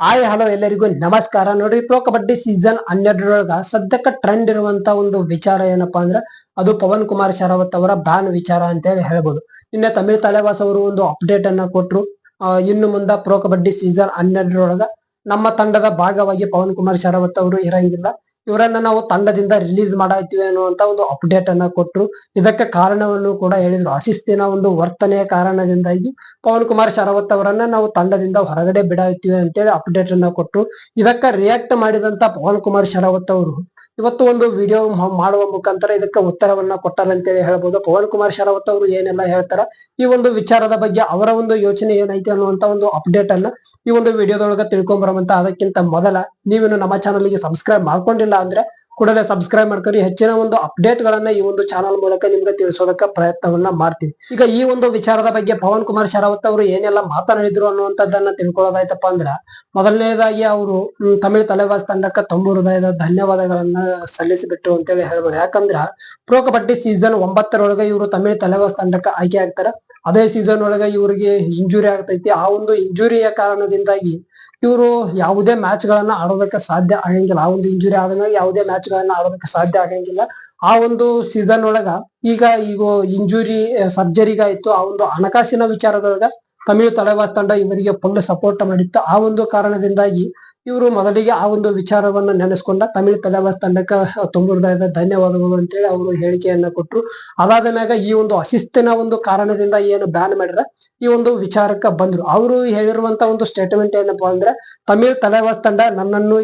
Hi, hello ಎಲ್ಲರಿಗೂ ನಮಸ್ಕಾರ. ನೋಡ್ರಿ ಪ್ರೋ ಕಬಡ್ಡಿ ಸೀಸನ್ ಹನ್ನೆರಡರೊಳಗ ಸದ್ಯಕ್ಕೆ ಟ್ರೆಂಡ್ ಇರುವಂತ ಒಂದು ವಿಚಾರ ಏನಪ್ಪಾ ಅಂದ್ರೆ ಅದು ಪವನ್ ಕುಮಾರ್ ಶರಾವತ್ ಅವರ ಬ್ಯಾನ್ ವಿಚಾರ ಅಂತ ಹೇಳಿ ಹೇಳ್ಬೋದು. ನಿನ್ನೆ ತಮಿಳ್ ತಲೆವಾಸ್ ಅವರು ಒಂದು ಅಪ್ಡೇಟ್ ಅನ್ನ ಕೊಟ್ರು. ಇನ್ನು ಮುಂದೆ ಪ್ರೋ ಕಬಡ್ಡಿ ಸೀಸನ್ ಹನ್ನೆರಡರೊಳಗ ನಮ್ಮ ತಂಡದ ಭಾಗವಾಗಿ ಪವನ್ ಕುಮಾರ್ ಶರಾವತ್ ಅವರು ಇರಂಗಿಲ್ಲ. ಇವರನ್ನ ನಾವು ತಂಡದಿಂದ ರಿಲೀಸ್ ಮಾಡಾಯ್ತೀವಿ ಅನ್ನುವಂತ ಒಂದು ಅಪ್ಡೇಟ್ ಅನ್ನ ಕೊಟ್ಟರು ಇದಕ್ಕೆ ಕಾರಣವನ್ನು ಕೂಡ ಹೇಳಿದ್ರು. ಅಶಿಸ್ತಿನ ಒಂದು ವರ್ತನೆಯ ಕಾರಣದಿಂದಾಗಿ ಪವನ್ ಕುಮಾರ್ ಶರಾವತ್ ಅವರನ್ನ ನಾವು ತಂಡದಿಂದ ಹೊರಗಡೆ ಬಿಡಾಯ್ತೀವಿ ಅಂತೇಳಿ ಅಪ್ಡೇಟ್ ಅನ್ನ ಕೊಟ್ಟರು ಇದಕ್ಕೆ ರಿಯಾಕ್ಟ್ ಮಾಡಿದಂತ ಪವನ್ ಕುಮಾರ್ ಶರಾವತ್ ಅವರು ಇವತ್ತು ಒಂದು ವಿಡಿಯೋ ಮಾಡುವ ಮುಖಾಂತರ ಇದಕ್ಕೆ ಉತ್ತರವನ್ನ ಕೊಟ್ಟಾರ ಅಂತೇಳಿ ಹೇಳ್ಬೋದು. ಪವನ್ ಕುಮಾರ್ ಶರಾವತ್ ಅವರು ಏನೆಲ್ಲ ಹೇಳ್ತಾರ? ಈ ಒಂದು ವಿಚಾರದ ಬಗ್ಗೆ ಅವರ ಒಂದು ಯೋಚನೆ ಏನೈತಿ ಅನ್ನುವಂತ ಒಂದು ಅಪ್ಡೇಟ್ ಅನ್ನ ಈ ಒಂದು ವಿಡಿಯೋದೊಳಗ ಬರುವಂತ ಅದಕ್ಕಿಂತ ಮೊದಲ ನೀವೇನು ನಮ್ಮ ಚಾನಲ್ಗೆ ಸಬ್ಸ್ಕ್ರೈಬ್ ಮಾಡ್ಕೊಂಡಿಲ್ಲ ಅಂದ್ರೆ ಕೂಡಲೇ ಸಬ್ಸ್ಕ್ರೈಬ್ ಮಾಡ್ಕೊಂಡು ಹೆಚ್ಚಿನ ಒಂದು ಅಪ್ಡೇಟ್ ಗಳನ್ನ ಈ ಒಂದು ಚಾನಲ್ ಮೂಲಕ ನಿಮ್ಗೆ ತಿಳಿಸೋದಕ್ಕೆ ಪ್ರಯತ್ನವನ್ನ ಮಾಡ್ತೀನಿ. ಈಗ ಈ ಒಂದು ವಿಚಾರದ ಬಗ್ಗೆ ಪವನ್ ಕುಮಾರ್ ಶರಾವತ್ ಅವರು ಏನೆಲ್ಲ ಮಾತನಾಡಿದ್ರು ಅನ್ನುವಂಥದ್ದನ್ನ ತಿಳ್ಕೊಳ್ಳೋದಾಯ್ತಪ್ಪ ಅಂದ್ರ ಮೊದಲನೇದಾಗಿ ಅವರು ತಮಿಳ್ ತಲೆವಾಸ್ ತಂಡಕ್ಕೆ ತುಂಬು ಹೃದಯದ ಧನ್ಯವಾದಗಳನ್ನ ಸಲ್ಲಿಸಿಬಿಟ್ರು ಅಂತೇಳಿ ಹೇಳ್ಬೋದು. ಯಾಕಂದ್ರ ಪ್ರೋ ಕಬಡ್ಡಿ ಸೀಸನ್ ಒಂಬತ್ತರೊಳಗೆ ಇವರು ತಮಿಳ್ ತಲೆವಾಸ್ ತಂಡಕ್ಕೆ ಆಯ್ಕೆ ಆಗ್ತಾರ. ಅದೇ ಸೀಸನ್ ಒಳಗೆ ಇವರಿಗೆ ಇಂಜುರಿ ಆಗ್ತೈತಿ. ಆ ಒಂದು ಇಂಜುರಿಯ ಕಾರಣದಿಂದಾಗಿ ಇವರು ಯಾವುದೇ ಮ್ಯಾಚ್ ಗಳನ್ನ ಆಡೋದಕ್ಕೆ ಸಾಧ್ಯ ಆಗಂಗಿಲ್ಲ. ಆ ಒಂದು ಇಂಜುರಿ ಆದಾಗ ಯಾವುದೇ ಮ್ಯಾಚ್ ಗಳನ್ನ ಆಡೋದಕ್ಕೆ ಸಾಧ್ಯ ಆಗಂಗಿಲ್ಲ. ಆ ಒಂದು ಸೀಸನ್ ಒಳಗ ಈಗ ಈಗ ಇಂಜುರಿ ಸರ್ಜರಿಗಾಯ್ತು ಆ ಒಂದು ಹಣಕಾಸಿನ ವಿಚಾರದೊಳಗ ತಮಿಳು ತಲೆವಾಸ್ ತಂಡ ಇವರಿಗೆ ಫುಲ್ ಸಪೋರ್ಟ್ ಮಾಡಿತ್ತು. ಆ ಒಂದು ಕಾರಣದಿಂದಾಗಿ ಇವರು ಮೊದಲಿಗೆ ಆ ಒಂದು ವಿಚಾರವನ್ನ ನೆನೆಸ್ಕೊಂಡ ತಮಿಳು ತಲೆವಾಸ್ ತಂಡಕ್ಕೆ ತುಂಬ ಹೃದಯದ ಧನ್ಯವಾದಗಳು ಅಂತೇಳಿ ಅವರು ಹೇಳಿಕೆಯನ್ನ ಕೊಟ್ಟರು ಅದಾದ ಮ್ಯಾಗ ಈ ಒಂದು ಅಶಿಸ್ತಿನ ಒಂದು ಕಾರಣದಿಂದ ಏನು ಬ್ಯಾನ್ ಮಾಡಿದ್ರೆ ಈ ಒಂದು ವಿಚಾರಕ್ಕೆ ಬಂದ್ರು. ಅವರು ಹೇಳಿರುವಂತ ಒಂದು ಸ್ಟೇಟ್ಮೆಂಟ್ ಏನಪ್ಪಾ ಅಂದ್ರೆ, ತಮಿಳ್ ತಲೆವಾಸ್ ತಂಡ ನನ್ನನ್ನು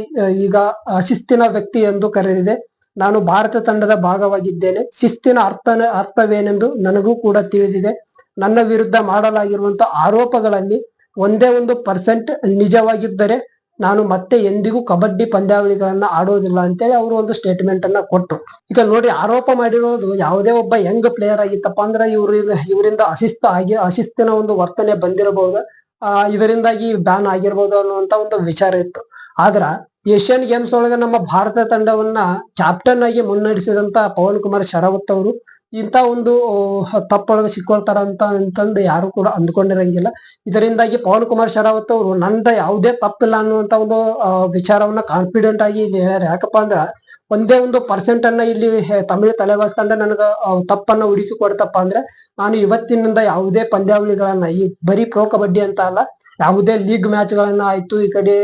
ಈಗ ಅಶಿಸ್ತಿನ ವ್ಯಕ್ತಿ ಎಂದು ಕರೆದಿದೆ. ನಾನು ಭಾರತ ತಂಡದ ಭಾಗವಾಗಿದ್ದೇನೆ. ಶಿಸ್ತಿನ ಅರ್ಥ ಅರ್ಥವೇನೆಂದು ನನಗೂ ಕೂಡ ತಿಳಿದಿದೆ. ನನ್ನ ವಿರುದ್ಧ ಮಾಡಲಾಗಿರುವಂತ ಆರೋಪಗಳಲ್ಲಿ ಒಂದೇ ಒಂದು ಪರ್ಸೆಂಟ್ ನಿಜವಾಗಿದ್ದರೆ ನಾನು ಮತ್ತೆ ಎಂದಿಗೂ ಕಬಡ್ಡಿ ಪಂದ್ಯಾವಳಿಗಳನ್ನ ಆಡೋದಿಲ್ಲ ಅಂತೇಳಿ ಅವರು ಒಂದು ಸ್ಟೇಟ್ಮೆಂಟ್ ಅನ್ನ ಕೊಟ್ಟರು ಈಗ ನೋಡಿ ಆರೋಪ ಮಾಡಿರೋದು ಯಾವುದೇ ಒಬ್ಬ ಯಂಗ್ ಪ್ಲೇಯರ್ ಆಗಿತ್ತಪ್ಪ ಅಂದ್ರೆ ಇವ್ರಿಂದ ಇವರಿಂದ ಅಶಿಸ್ತ ಆಗಿ, ಅಶಿಸ್ತಿನ ಒಂದು ವರ್ತನೆ ಬಂದಿರಬಹುದು, ಆ ಇದರಿಂದಾಗಿ ಬ್ಯಾನ್ ಆಗಿರ್ಬೋದು ಅನ್ನುವಂತ ಒಂದು ವಿಚಾರ ಇತ್ತು. ಆದ್ರ ಏಷ್ಯನ್ ಗೇಮ್ಸ್ ಒಳಗೆ ನಮ್ಮ ಭಾರತ ತಂಡವನ್ನ ಕ್ಯಾಪ್ಟನ್ ಆಗಿ ಮುನ್ನಡೆಸಿದಂತ ಪವನ್ ಕುಮಾರ್ ಶರಾವತ್ ಅವರು ಇಂತ ಒಂದು ತಪ್ಪೊಳಗೆ ಸಿಕ್ಕೊಳ್ತಾರ ಅಂತ ಅಂತಂದು ಯಾರು ಕೂಡ ಅಂದ್ಕೊಂಡಿರಂಗಿಲ್ಲ. ಇದರಿಂದಾಗಿ ಪವನ್ ಕುಮಾರ್ ಶರಾವತ್ ಅವರು ನಂದ ಯಾವುದೇ ತಪ್ಪಿಲ್ಲ ಅನ್ನುವಂತ ಒಂದು ವಿಚಾರವನ್ನ ಕಾನ್ಫಿಡೆಂಟ್ ಆಗಿ ಇಲ್ಲಿ ಯಾಕಪ್ಪ ಅಂದ್ರ ಒಂದೇ ಒಂದು ಪರ್ಸೆಂಟ್ ಅನ್ನ ಇಲ್ಲಿ ತಮಿಳ್ ತಲೆವಾಸ್ ತಂಡ ನನಗ ತಪ್ಪನ್ನ ಹುಡುಕಿ ಕೊಡ್ತಪ್ಪ ಅಂದ್ರೆ ನಾನು ಇವತ್ತಿನಿಂದ ಯಾವುದೇ ಪಂದ್ಯಾವಳಿಗಳನ್ನ ಈ ಬರೀ ಪ್ರೋ ಕಬಡ್ಡಿ ಅಂತ ಅಲ್ಲ, ಯಾವುದೇ ಲೀಗ್ ಮ್ಯಾಚ್ ಗಳನ್ನ ಆಯ್ತು, ಈ ಕಡೆ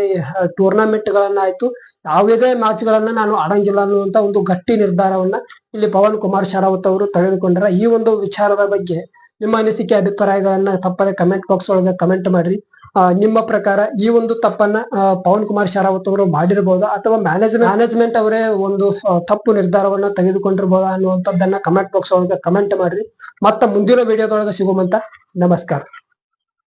ಟೂರ್ನಮೆಂಟ್ ಗಳನ್ನ ಆಯ್ತು, ಯಾವುದೇ ಮ್ಯಾಚ್ ಗಳನ್ನ ನಾನು ಆಡಂಗಿಲ್ಲ ಅನ್ನುವಂತ ಒಂದು ಗಟ್ಟಿ ನಿರ್ಧಾರವನ್ನ ಇಲ್ಲಿ ಪವನ್ ಕುಮಾರ್ ಶರಾವತ್ ಅವರು ತೆಗೆದುಕೊಂಡ್ರ ಈ ಒಂದು ವಿಚಾರದ ಬಗ್ಗೆ ನಿಮ್ಮ ಅನಿಸಿಕೆ, ಅಭಿಪ್ರಾಯಗಳನ್ನ ತಪ್ಪದೆ ಕಮೆಂಟ್ ಬಾಕ್ಸ್ ಒಳಗೆ ಕಮೆಂಟ್ ಮಾಡ್ರಿ. ನಿಮ್ಮ ಪ್ರಕಾರ ಈ ಒಂದು ತಪ್ಪನ್ನ ಪವನ್ ಕುಮಾರ್ ಶರಾವತ್ ಅವರು ಮಾಡಿರ್ಬೋದಾ ಅಥವಾ ಮ್ಯಾನೇಜ್ಮೆಂಟ್ ಮ್ಯಾನೇಜ್ಮೆಂಟ್ ಅವರೇ ಒಂದು ತಪ್ಪು ನಿರ್ಧಾರವನ್ನ ತೆಗೆದುಕೊಂಡಿರ್ಬೋದ ಅನ್ನುವಂಥದ್ದನ್ನ ಕಮೆಂಟ್ ಬಾಕ್ಸ್ ಒಳಗೆ ಕಮೆಂಟ್ ಮಾಡ್ರಿ. ಮತ್ತ ಮುಂದಿನ ವಿಡಿಯೋದೊಳಗೆ ಸಿಗುವಂತ ನಮಸ್ಕಾರ.